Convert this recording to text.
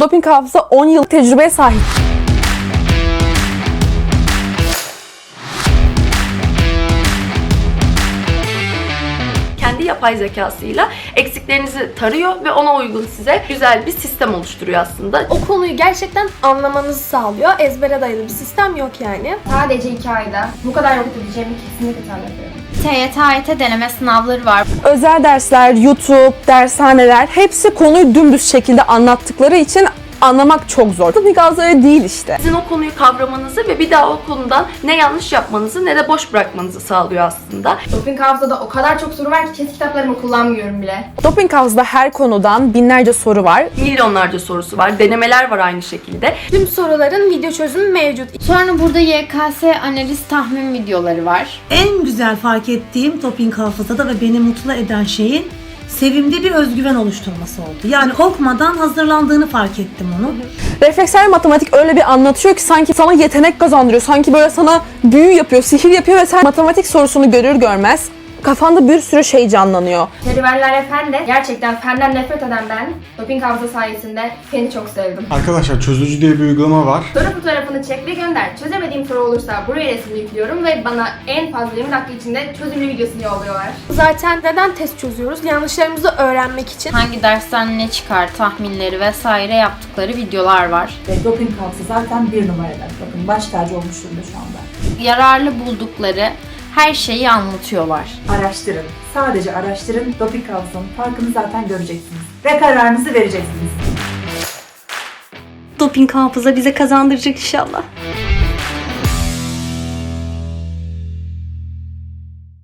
Doping hafıza 10 yıl tecrübeye sahip. kendi yapay zekasıyla eksiklerinizi tarıyor ve ona uygun size güzel bir sistem oluşturuyor aslında. O konuyu gerçekten anlamanızı sağlıyor. Ezbere dayalı bir sistem yok yani. Sadece iki ayda bu kadar vakit edeceğimi kesinlikle tahmin ediyorum. TYT, AYT deneme sınavları var. Özel dersler, YouTube, dershaneler hepsi konuyu dümdüz şekilde anlattıkları için anlamak çok zor. Doping hafıza değil işte. Sizin o konuyu kavramanızı ve bir daha o konudan ne yanlış yapmanızı ne de boş bırakmanızı sağlıyor aslında. Doping hafızada o kadar çok soru var ki test kitaplarımı kullanmıyorum bile. Doping hafızada her konudan binlerce soru var. Milyonlarca sorusu var, denemeler var aynı şekilde. Tüm soruların video çözümü mevcut. Sonra burada YKS analiz tahmin videoları var. En güzel fark ettiğim doping hafızada ve beni mutlu eden şeyin sevimde bir özgüven oluşturması oldu. Yani korkmadan hazırlandığını fark ettim onu. Refleksler matematik öyle bir anlatıyor ki sanki sana yetenek kazandırıyor. Sanki böyle sana büyü yapıyor, sihir yapıyor ve sen matematik sorusunu görür görmez kafanda bir sürü şey canlanıyor. Serüvenler fen de gerçekten fenden nefret eden ben doping hafıza sayesinde feni çok sevdim. Arkadaşlar çözücü diye bir uygulama var. Soru fotoğrafını çek ve gönder. Çözemediğim soru olursa buraya resmini yüklüyorum ve bana en fazla 20 dakika içinde çözümlü videosunu yolluyorlar. Zaten neden test çözüyoruz? Yanlışlarımızı öğrenmek için. Hangi dersten ne çıkar tahminleri vesaire yaptıkları videolar var. Ve doping hafıza zaten bir numarada. Bakın baş tacı olmuş durumda şu anda. Yararlı buldukları her şeyi anlatıyorlar. Araştırın. Sadece araştırın. Doping hafızanın farkını zaten göreceksiniz. Ve kararınızı vereceksiniz. Doping hafıza bize kazandıracak inşallah.